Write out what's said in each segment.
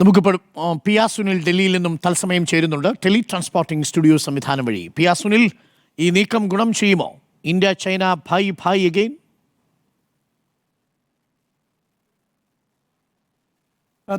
നമുക്കിപ്പോൾ P R Sunil ഡൽഹിയിൽ നിന്നും തത്സമയം ചേരുന്നുണ്ട്. ടെലി ട്രാൻസ്പോർട്ടിംഗ് സ്റ്റുഡിയോ സംവിധാനം വഴി. പി ആർ സുനിൽ ഈ നീക്കം ഗുണം ചെയ്യുമോ? India China bhai bhai again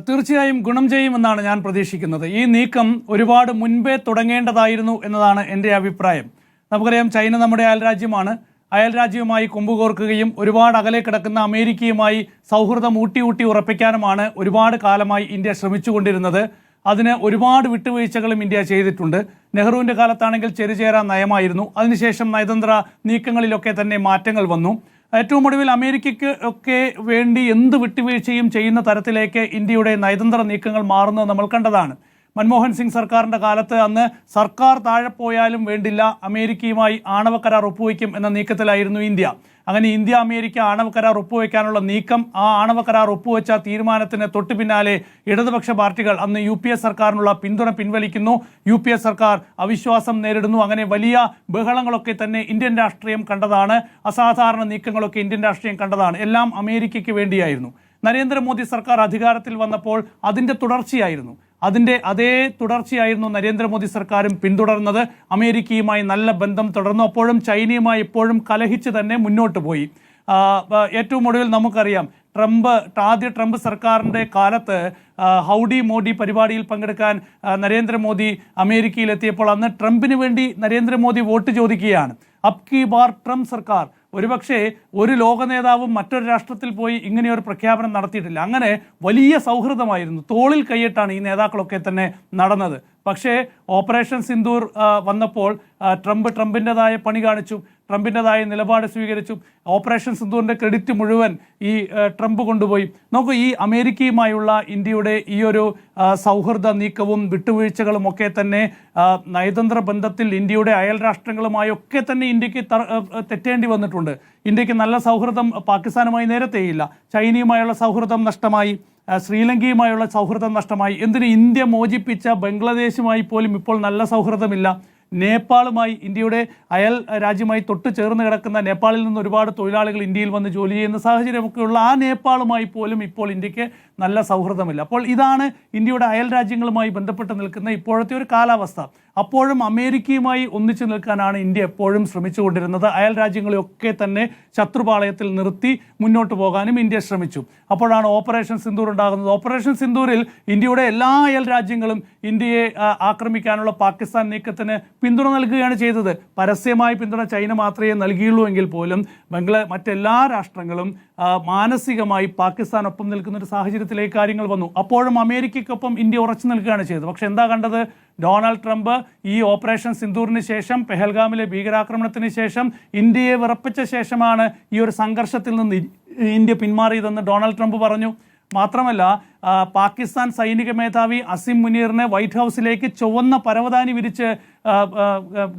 തീർച്ചയായും ഗുണം ചെയ്യുമെന്നാണ് ഞാൻ പ്രതീക്ഷിക്കുന്നത്. ഈ നീക്കം ഒരുപാട് മുൻപേ തുടങ്ങേണ്ടതായിരുന്നു എന്നതാണ് എന്റെ അഭിപ്രായം. നമുക്കറിയാം ചൈന നമ്മുടെ അയൽരാജ്യമാണ്. അയൽരാജ്യവുമായി കൊമ്പുകോർക്കുകയും ഒരുപാട് അകലെ കിടക്കുന്ന അമേരിക്കയുമായി സൗഹൃദം ഊട്ടി ഊട്ടി ഉറപ്പിക്കാനുമാണ് ഒരുപാട് കാലമായി ഇന്ത്യ ശ്രമിച്ചുകൊണ്ടിരുന്നത്. അതിന് ഒരുപാട് വിട്ടുവീഴ്ചകളും ഇന്ത്യ ചെയ്തിട്ടുണ്ട്. നെഹ്റുവിന്റെ കാലത്താണെങ്കിൽ ചെറുചേരാ നയമായിരുന്നു. അതിനുശേഷം നയതന്ത്ര നീക്കങ്ങളിലൊക്കെ തന്നെ മാറ്റങ്ങൾ വന്നു. ഏറ്റവും ഒടുവിൽ അമേരിക്കയ്ക്ക് ഒക്കെ വേണ്ടി എന്ത് വിട്ടുവീഴ്ചയും ചെയ്യുന്ന തരത്തിലേക്ക് ഇന്ത്യയുടെ നയതന്ത്ര നീക്കങ്ങൾ മാറുന്നത് നമ്മൾ കണ്ടതാണ്. മൻമോഹൻ സിംഗ് സർക്കാരിന്റെ കാലത്ത് അന്ന് സർക്കാർ താഴെ പോയാലും വേണ്ടില്ല അമേരിക്കയുമായി ആണവ കരാർ ഒപ്പുവയ്ക്കും എന്ന നീക്കത്തിലായിരുന്നു ഇന്ത്യ. അങ്ങനെ ഇന്ത്യ അമേരിക്ക ആണവ കരാർ ഒപ്പുവയ്ക്കാനുള്ള നീക്കം ആ ആണവ കരാർ ഒപ്പുവെച്ച തീരുമാനത്തിന് തൊട്ടു പിന്നാലെ ഇടതുപക്ഷ പാർട്ടികൾ അന്ന് യു പി എ സർക്കാരിനുള്ള പിന്തുണ പിൻവലിക്കുന്നു. യു പി എ സർക്കാർ അവിശ്വാസം നേരിടുന്നു. അങ്ങനെ വലിയ ബഹളങ്ങളൊക്കെ തന്നെ ഇന്ത്യൻ രാഷ്ട്രീയം കണ്ടതാണ്. അസാധാരണ നീക്കങ്ങളൊക്കെ ഇന്ത്യൻ രാഷ്ട്രീയം കണ്ടതാണ്. എല്ലാം അമേരിക്കയ്ക്ക് വേണ്ടിയായിരുന്നു. നരേന്ദ്രമോദി സർക്കാർ അധികാരത്തിൽ വന്നപ്പോൾ അതിന്റെ തുടർച്ചയായിരുന്നു. അതിന്റെ അതേ തുടർച്ചയായിരുന്നു നരേന്ദ്രമോദി സർക്കാരും പിന്തുടർന്നത്. അമേരിക്കയുമായി നല്ല ബന്ധം തുടർന്നു. അപ്പോഴും ചൈനയുമായി ഇപ്പോഴും കലഹിച്ച് തന്നെ മുന്നോട്ട് പോയി. ഏറ്റവും ഒടുവിൽ നമുക്കറിയാം ട്രംപ് ആദ്യ ട്രംപ് സർക്കാരിന്റെ കാലത്ത് ഹൗഡി മോഡി പരിപാടിയിൽ പങ്കെടുക്കാൻ നരേന്ദ്രമോദി അമേരിക്കയിലെത്തിയപ്പോൾ അന്ന് ട്രംപിന് വേണ്ടി നരേന്ദ്രമോദി വോട്ട് ചോദിക്കുകയാണ്. അപ്കി ബാർ ട്രംപ് സർക്കാർ ഒരുപക്ഷെ ഒരു ലോക നേതാവും മറ്റൊരു രാഷ്ട്രത്തിൽ പോയി ഇങ്ങനെ ഒരു പ്രഖ്യാപനം നടത്തിയിട്ടില്ല. അങ്ങനെ വലിയ സൗഹൃദമായിരുന്നു. തോളിൽ കൈയിട്ടാണ് ഈ നേതാക്കളൊക്കെ തന്നെ നടന്നത്. പക്ഷേ ഓപ്പറേഷൻ സിന്ദൂർ വന്നപ്പോൾ ട്രംപ് ട്രംപിന്റെതായ പണി കാണിച്ചു ട്രംപിന്റെതായ നിലപാട് സ്വീകരിച്ചു. ഓപ്പറേഷൻ സിന്ദൂറിന്റെ ക്രെഡിറ്റ് മുഴുവൻ ഈ ട്രംപ് കൊണ്ടുപോയി. നോക്കൂ ഈ അമേരിക്കയുമായുള്ള ഇന്ത്യയുടെ ഈ ഒരു സൗഹൃദ നീക്കവും വിട്ടുവീഴ്ചകളും ഒക്കെ തന്നെ നയതന്ത്ര ബന്ധത്തിൽ ഇന്ത്യയുടെ അയൽ രാഷ്ട്രങ്ങളുമായൊക്കെ തന്നെ ഇന്ത്യയ്ക്ക് തെറ്റേണ്ടി വന്നിട്ടുണ്ട്. ഇന്ത്യയ്ക്ക് നല്ല സൗഹൃദം പാകിസ്ഥാനുമായി നേരത്തെയില്ല. ചൈനയുമായുള്ള സൗഹൃദം നഷ്ടമായി. ശ്രീലങ്കയുമായുള്ള സൗഹൃദം നഷ്ടമായി. എന്തിന് ഇന്ത്യ മോചിപ്പിച്ച ബംഗ്ലാദേശുമായി പോലും ഇപ്പോൾ നല്ല സൗഹൃദമില്ല. നേപ്പാളുമായി ഇന്ത്യയുടെ അയൽ രാജ്യമായി തൊട്ട് ചേർന്ന് കിടക്കുന്ന നേപ്പാളിൽ നിന്ന് ഒരുപാട് തൊഴിലാളികൾ ഇന്ത്യയിൽ വന്ന് ജോലി ചെയ്യുന്ന സാഹചര്യമൊക്കെയുള്ള ആ നേപ്പാളുമായി പോലും ഇപ്പോൾ ഇന്ത്യയ്ക്ക് നല്ല സൗഹൃദമില്ല. അപ്പോൾ ഇതാണ് ഇന്ത്യയുടെ അയൽ രാജ്യങ്ങളുമായി ബന്ധപ്പെട്ട് നിൽക്കുന്ന ഇപ്പോഴത്തെ ഒരു കാലാവസ്ഥ. അപ്പോഴും അമേരിക്കയുമായി ഒന്നിച്ചു നിൽക്കാനാണ് ഇന്ത്യ എപ്പോഴും ശ്രമിച്ചുകൊണ്ടിരുന്നത്. അയൽ രാജ്യങ്ങളെയൊക്കെ തന്നെ ശത്രുപാളയത്തിൽ നിർത്തി മുന്നോട്ട് പോകാനും ഇന്ത്യ ശ്രമിച്ചു. അപ്പോഴാണ് ഓപ്പറേഷൻ സിന്ദൂർ ഉണ്ടാകുന്നത്. ഓപ്പറേഷൻ സിന്ദൂരിൽ ഇന്ത്യയുടെ എല്ലാ അയൽ രാജ്യങ്ങളും ഇന്ത്യയെ ആക്രമിക്കാനുള്ള പാകിസ്ഥാൻ നീക്കത്തിന് പിന്തുണ നൽകുകയാണ് ചെയ്തത്. പരസ്യമായി പിന്തുണ ചൈന മാത്രമേ നൽകിയുള്ളൂ എങ്കിൽ പോലും ബംഗ്ലാ മറ്റെല്ലാ രാഷ്ട്രങ്ങളും മാനസികമായി പാകിസ്ഥാനൊപ്പം നിൽക്കുന്ന ഒരു സാഹചര്യത്തിലേക്ക് കാര്യങ്ങൾ വന്നു. അപ്പോഴും അമേരിക്കയ്ക്കൊപ്പം ഇന്ത്യ ഉറച്ചു നിൽക്കുകയാണ് ചെയ്തത്. പക്ഷെ എന്താ കണ്ടത്? ഡൊണാൾഡ് ട്രംപ് ഈ ഓപ്പറേഷൻ സിന്ദൂറിന് ശേഷം പെഹൽഗാമിലെ ഭീകരാക്രമണത്തിന് ശേഷം ഇന്ത്യയെ വിറപ്പിച്ച ശേഷമാണ് ഈ ഒരു സംഘർഷത്തിൽ നിന്ന് ഇന്ത്യ പിന്മാറിയതെന്ന് ഡൊണാൾഡ് ട്രംപ് പറഞ്ഞു. മാത്രമല്ല പാകിസ്ഥാൻ സൈനിക മേധാവി അസിം മുനീറിനെ വൈറ്റ് ഹൗസിലേക്ക് ചുവന്ന പരവതാനി വിരിച്ച്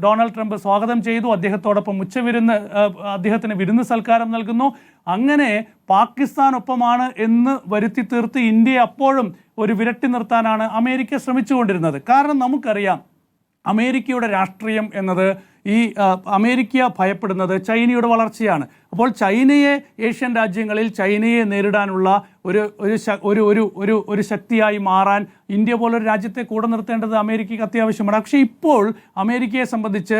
ഡൊണാൾഡ് ട്രംപ് സ്വാഗതം ചെയ്തു. അദ്ദേഹത്തോടൊപ്പം ഉച്ചവിരുന്ന് അദ്ദേഹത്തിന് വിരുന്ന് സൽക്കാരം നൽകുന്നു. അങ്ങനെ പാകിസ്ഥാനൊപ്പമാണ് എന്ന് വരുത്തി തീർത്ത് ഇന്ത്യയെ അപ്പോഴും ഒരു വിരട്ടി നിർത്താനാണ് അമേരിക്ക ശ്രമിച്ചുകൊണ്ടിരുന്നത്. കാരണം നമുക്കറിയാം അമേരിക്കയുടെ രാഷ്ട്രീയം എന്നത് ഈ അമേരിക്ക ഭയപ്പെടുന്നത് ചൈനയുടെ വളർച്ചയാണ്. അപ്പോൾ ചൈനയെ ഏഷ്യൻ രാജ്യങ്ങളിൽ ചൈനയെ നേരിടാനുള്ള ഒരു ഒരു ഒരു ഒരു ഒരു ശക്തിയായി മാറാൻ ഇന്ത്യ പോലൊരു രാജ്യത്തെ കൂടെ നിർത്തേണ്ടത് അമേരിക്കയ്ക്ക് അത്യാവശ്യമാണ്. പക്ഷേ ഇപ്പോൾ അമേരിക്കയെ സംബന്ധിച്ച്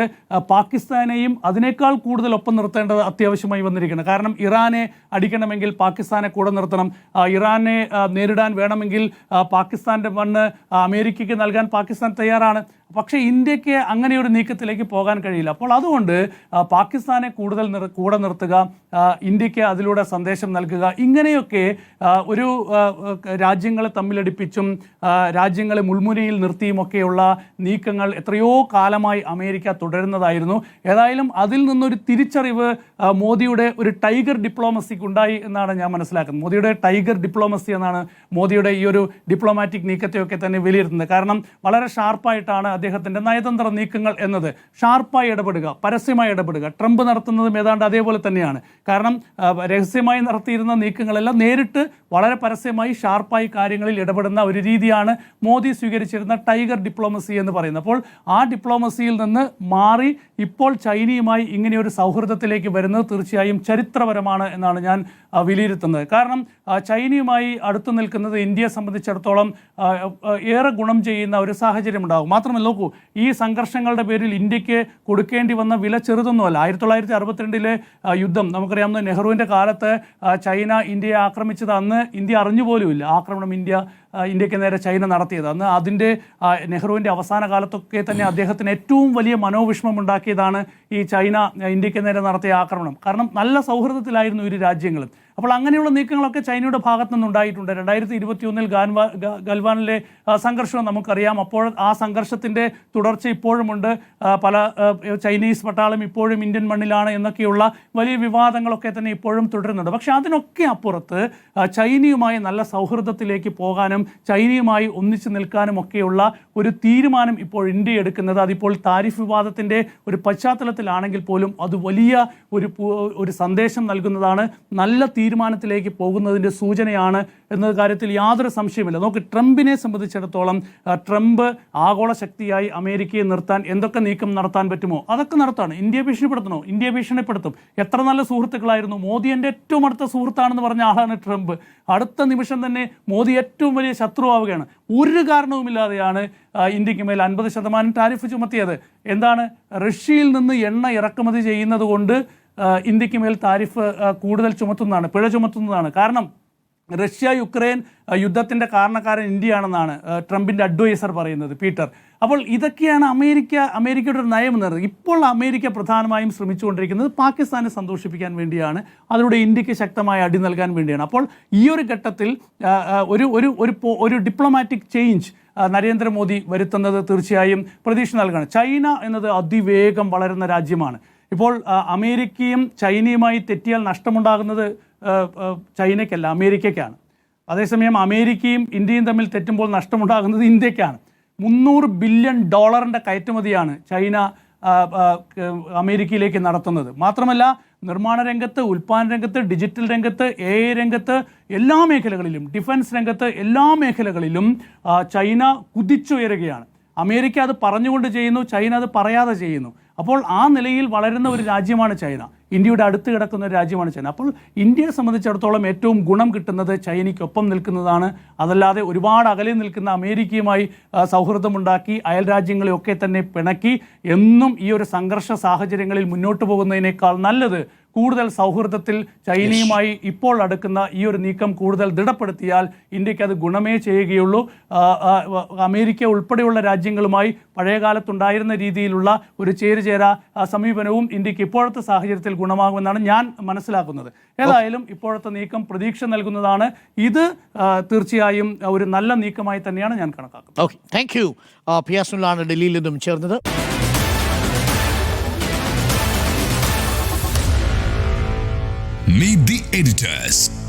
പാകിസ്ഥാനെയും അതിനേക്കാൾ കൂടുതൽ ഒപ്പം നിർത്തേണ്ടത് അത്യാവശ്യമായി വന്നിരിക്കുന്നത് കാരണം ഇറാനെ അടിക്കണമെങ്കിൽ പാകിസ്ഥാനെ കൂടെ നിർത്തണം. ഇറാനെ നേരിടാൻ വേണമെങ്കിൽ പാകിസ്ഥാന്റെ മണ്ണ് അമേരിക്കയ്ക്ക് നൽകാൻ പാകിസ്ഥാൻ തയ്യാറാണ്. പക്ഷേ ഇന്ത്യയ്ക്ക് അങ്ങനെ ഒരു നീക്കത്തിലേക്ക് പോകാൻ കഴിയില്ല. അപ്പോൾ അതുകൊണ്ട് പാകിസ്ഥാനെ കൂടുതൽ നിർ കൂടെ നിർത്തുക ഇന്ത്യയ്ക്ക് അതിലൂടെ സന്ദേശം നൽകുക ഇങ്ങനെയൊക്കെ ഒരു രാജ്യങ്ങളെ തമ്മിലടിപ്പിച്ചും രാജ്യങ്ങളെ മുൾമുനയിൽ നിർത്തിയുമൊക്കെയുള്ള നീക്കങ്ങൾ എത്രയോ കാലമായി അമേരിക്ക തുടരുന്നതായിരുന്നു. ഏതായാലും അതിൽ നിന്നൊരു തിരിച്ചറിവ് മോദിയുടെ ഒരു ടൈഗർ ഡിപ്ലോമസിക്ക് ഉണ്ടായി എന്നാണ് ഞാൻ മനസ്സിലാക്കുന്നത്. മോദിയുടെ ടൈഗർ ഡിപ്ലോമസി എന്നാണ് മോദിയുടെ ഈ ഒരു ഡിപ്ലോമാറ്റിക് നീക്കത്തെയൊക്കെ തന്നെ വിലയിരുത്തുന്നത്. കാരണം വളരെ ഷാർപ്പായിട്ടാണ് അദ്ദേഹത്തിന്റെ നയതന്ത്ര നീക്കങ്ങൾ എന്നത്. ഷാർപ്പായി ഇടപെടുക പരസ്യമായി ഇടപെടുക. ട്രംപ് നടത്തുന്നതും ഏതാണ്ട് അതേപോലെ തന്നെയാണ്. കാരണം രഹസ്യമായി നടത്തിയിരുന്ന നീക്കങ്ങളെല്ലാം നേരിട്ട് വളരെ പരസ്യമായി ഷാർപ്പായി കാര്യങ്ങളിൽ ഇടപെടുന്ന ഒരു രീതിയാണ് രീതിയാണ് മോദി സ്വീകരിച്ചിരുന്ന ടൈഗർ ഡിപ്ലോമസി എന്ന് പറയുന്നത്. അപ്പോൾ ആ ഡിപ്ലോമസിയിൽ നിന്ന് മാറി ഇപ്പോൾ ചൈനയുമായി ഇങ്ങനെയൊരു സൗഹൃദത്തിലേക്ക് വരുന്നത് തീർച്ചയായും ചരിത്രപരമാണ് എന്നാണ് ഞാൻ വിലയിരുത്തുന്നത്. കാരണം ചൈനയുമായി അടുത്തു നിൽക്കുന്നത് ഇന്ത്യയെ സംബന്ധിച്ചിടത്തോളം ഏറെ ഗുണം ചെയ്യുന്ന ഒരു സാഹചര്യം ഉണ്ടാകും. മാത്രമല്ല നോക്കൂ ഈ സംഘർഷങ്ങളുടെ പേരിൽ ഇന്ത്യയ്ക്ക് കൊടുക്കേണ്ടി വന്ന വില ചെറുതൊന്നുമല്ല. ആയിരത്തി തൊള്ളായിരത്തി അറുപത്തിരണ്ടിലെ യുദ്ധം നമുക്കറിയാവുന്ന നെഹ്റുവിന്റെ കാലത്ത് ചൈന ഇന്ത്യയെ ആക്രമിച്ചത് അന്ന് ഇന്ത്യ അറിഞ്ഞുപോലുമില്ല. ആക്രമണം ഇന്ത്യ ഇന്ത്യയ്ക്ക് നേരെ ചൈന നടത്തിയത്. അന്ന് അതിന്റെ നെഹ്റുവിന്റെ അവസാന കാലത്തൊക്കെ തന്നെ അദ്ദേഹത്തിന് ഏറ്റവും വലിയ മനോവിഷമം ഉണ്ടാക്കിയതാണ് ഈ ചൈന ഇന്ത്യയ്ക്ക് നേരെ നടത്തിയ ആക്രമണം. കാരണം നല്ല സൗഹൃദത്തിലായിരുന്നു ഇരു രാജ്യങ്ങളും. അപ്പോൾ അങ്ങനെയുള്ള നീക്കങ്ങളൊക്കെ ചൈനയുടെ ഭാഗത്തു നിന്നുണ്ടായിട്ടുണ്ട് രണ്ടായിരത്തി ഇരുപത്തി ഒന്നിൽ ഗാൻവാ ഗൽവാനിലെ സംഘർഷം നമുക്കറിയാം. അപ്പോൾ ആ സംഘർഷത്തിന്റെ തുടർച്ച ഇപ്പോഴുമുണ്ട്. പല ചൈനീസ് പട്ടാളം ഇപ്പോഴും ഇന്ത്യൻ മണ്ണിലാണ് എന്നൊക്കെയുള്ള വലിയ വിവാദങ്ങളൊക്കെ തന്നെ ഇപ്പോഴും തുടരുന്നുണ്ട്. പക്ഷേ അതിനൊക്കെ അപ്പുറത്ത് ചൈനയുമായി നല്ല സൗഹൃദത്തിലേക്ക് പോകാനും ചൈനയുമായി ഒന്നിച്ചു നിൽക്കാനും ഒക്കെയുള്ള ഒരു തീരുമാനം ഇപ്പോൾ ഇന്ത്യ എടുക്കുന്നത്. അതിപ്പോൾ താരിഫ് വിവാദത്തിന്റെ ഒരു പശ്ചാത്തലത്തിലാണെങ്കിൽ പോലും അത് വലിയ ഒരു ഒരു സന്ദേശം നൽകുന്നതാണ്. നല്ല തീരുമാനത്തിലേക്ക് പോകുന്നതിന്റെ സൂചനയാണ് എന്ന കാര്യത്തിൽ യാതൊരു സംശയമില്ല നമുക്ക് ട്രംപിനെ സംബന്ധിച്ചിടത്തോളം ട്രംപ് ആഗോള ശക്തിയായി അമേരിക്കയെ നിർത്താൻ എന്തൊക്കെ നീക്കം നടത്താൻ പറ്റുമോ അതൊക്കെ നടത്താണ്. ഇന്ത്യയെ ഭീഷണിപ്പെടുത്തണോ? ഇന്ത്യയെ ഭീഷണിപ്പെടുത്തും. എത്ര നല്ല സുഹൃത്തുക്കളായിരുന്നു? മോദി എന്റെ ഏറ്റവും അടുത്ത സുഹൃത്താണെന്ന് പറഞ്ഞ ആളാണ് ട്രംപ്. അടുത്ത നിമിഷം തന്നെ മോദി ഏറ്റവും വലിയ ശത്രുവാവുകയാണ്. ഒരു കാരണവുമില്ലാതെയാണ് ഇന്ത്യയ്ക്ക് മേൽ അൻപത് ശതമാനം ടാരിഫ് ചുമത്തിയത്. എന്താണ്? റഷ്യയിൽ നിന്ന് എണ്ണ ഇറക്കുമതി ചെയ്യുന്നത് കൊണ്ട് ഇന്ത്യയ്ക്ക് മേൽ താരിഫ് കൂടുതൽ ചുമത്തുന്നതാണ് പിഴ ചുമത്തുന്നതാണ്. കാരണം റഷ്യ യുക്രൈൻ യുദ്ധത്തിന്റെ കാരണക്കാരൻ ഇന്ത്യയാണെന്നാണ് ട്രംപിന്റെ അഡ്വൈസർ പറയുന്നത് പീറ്റർ. അപ്പോൾ ഇതൊക്കെയാണ് അമേരിക്ക അമേരിക്കയുടെ ഒരു നയം എന്നത്. ഇപ്പോൾ അമേരിക്ക പ്രധാനമായും ശ്രമിച്ചുകൊണ്ടിരിക്കുന്നത് പാകിസ്ഥാനെ സന്തോഷിപ്പിക്കാൻ വേണ്ടിയാണ് അതിലൂടെ ഇന്ത്യയ്ക്ക് ശക്തമായ അടി നൽകാൻ വേണ്ടിയാണ്. അപ്പോൾ ഈ ഒരു ഘട്ടത്തിൽ ഒരു ഒരു ഒരു ഒരു ഡിപ്ലോമാറ്റിക് ചേഞ്ച് നരേന്ദ്രമോദി വരുത്തുന്നത് തീർച്ചയായും പ്രതീക്ഷ നൽകുകയാണ് ചൈന എന്നത് അതിവേഗം വളരുന്ന രാജ്യമാണ്. ഇപ്പോൾ അമേരിക്കയും ചൈനയുമായി തെറ്റിയാൽ നഷ്ടമുണ്ടാകുന്നത് ചൈനയ്ക്കല്ല അമേരിക്കയ്ക്കാണ്. അതേസമയം അമേരിക്കയും ഇന്ത്യയും തമ്മിൽ തെറ്റുമ്പോൾ നഷ്ടമുണ്ടാകുന്നത് ഇന്ത്യക്കാണ് മുന്നൂറ് ബില്യൺ ഡോളറിന്റെ കയറ്റുമതിയാണ് ചൈന അമേരിക്കയിലേക്ക് നടത്തുന്നത്. മാത്രമല്ല നിർമ്മാണ രംഗത്ത് ഉൽപ്പാദന രംഗത്ത് ഡിജിറ്റൽ രംഗത്ത് എ ഐ രംഗത്ത് എല്ലാ മേഖലകളിലും ഡിഫൻസ് രംഗത്ത് എല്ലാ മേഖലകളിലും ചൈന കുതിച്ചുയരുകയാണ്. അമേരിക്ക അത് പറഞ്ഞുകൊണ്ട് ചെയ്യുന്നു ചൈന അത് പറയാതെ ചെയ്യുന്നു. അപ്പോൾ ആ നിലയിൽ വളരുന്ന ഒരു രാജ്യമാണ് ചൈന. ഇന്ത്യയുടെ അടുത്ത് കിടക്കുന്ന ഒരു രാജ്യമാണ് ചൈന. അപ്പോൾ ഇന്ത്യയെ സംബന്ധിച്ചിടത്തോളം ഏറ്റവും ഗുണം കിട്ടുന്നത് ചൈനയ്ക്കൊപ്പം നിൽക്കുന്നതാണ്. അതല്ലാതെ ഒരുപാട് അകലെ നിൽക്കുന്ന അമേരിക്കയുമായി സൗഹൃദമുണ്ടാക്കി അയൽ രാജ്യങ്ങളെയൊക്കെ തന്നെ പിണക്കി എന്നും ഈ ഒരു സംഘർഷ സാഹചര്യങ്ങളിൽ മുന്നോട്ട് പോകുന്നതിനേക്കാൾ നല്ലത് കൂടുതൽ സൗഹൃദത്തിൽ ചൈനയുമായി ഇപ്പോൾ അടുക്കുന്ന ഈ ഒരു നീക്കം കൂടുതൽ ദൃഢപ്പെടുത്തിയാൽ ഇന്ത്യയ്ക്ക് അത് ഗുണമേ ചെയ്യുകയുള്ളൂ. അമേരിക്ക ഉൾപ്പെടെയുള്ള രാജ്യങ്ങളുമായി പഴയകാലത്തുണ്ടായിരുന്ന രീതിയിലുള്ള ഒരു ചേരുചേര സമീപനവും ഇന്ത്യയ്ക്ക് ഇപ്പോഴത്തെ സാഹചര്യത്തിൽ ഗുണമാകുമെന്നാണ് ഞാൻ മനസ്സിലാക്കുന്നത്. ഏതായാലും ഇപ്പോഴത്തെ നീക്കം പ്രതീക്ഷ നൽകുന്നതാണ്. ഇത് തീർച്ചയായും ഒരു നല്ല നീക്കമായി തന്നെയാണ് ഞാൻ കണക്കാക്കുന്നത്. ഓക്കെ താങ്ക് യു ഡൽഹിയിൽ നിന്നും ചേർന്നത്. Meet the editors.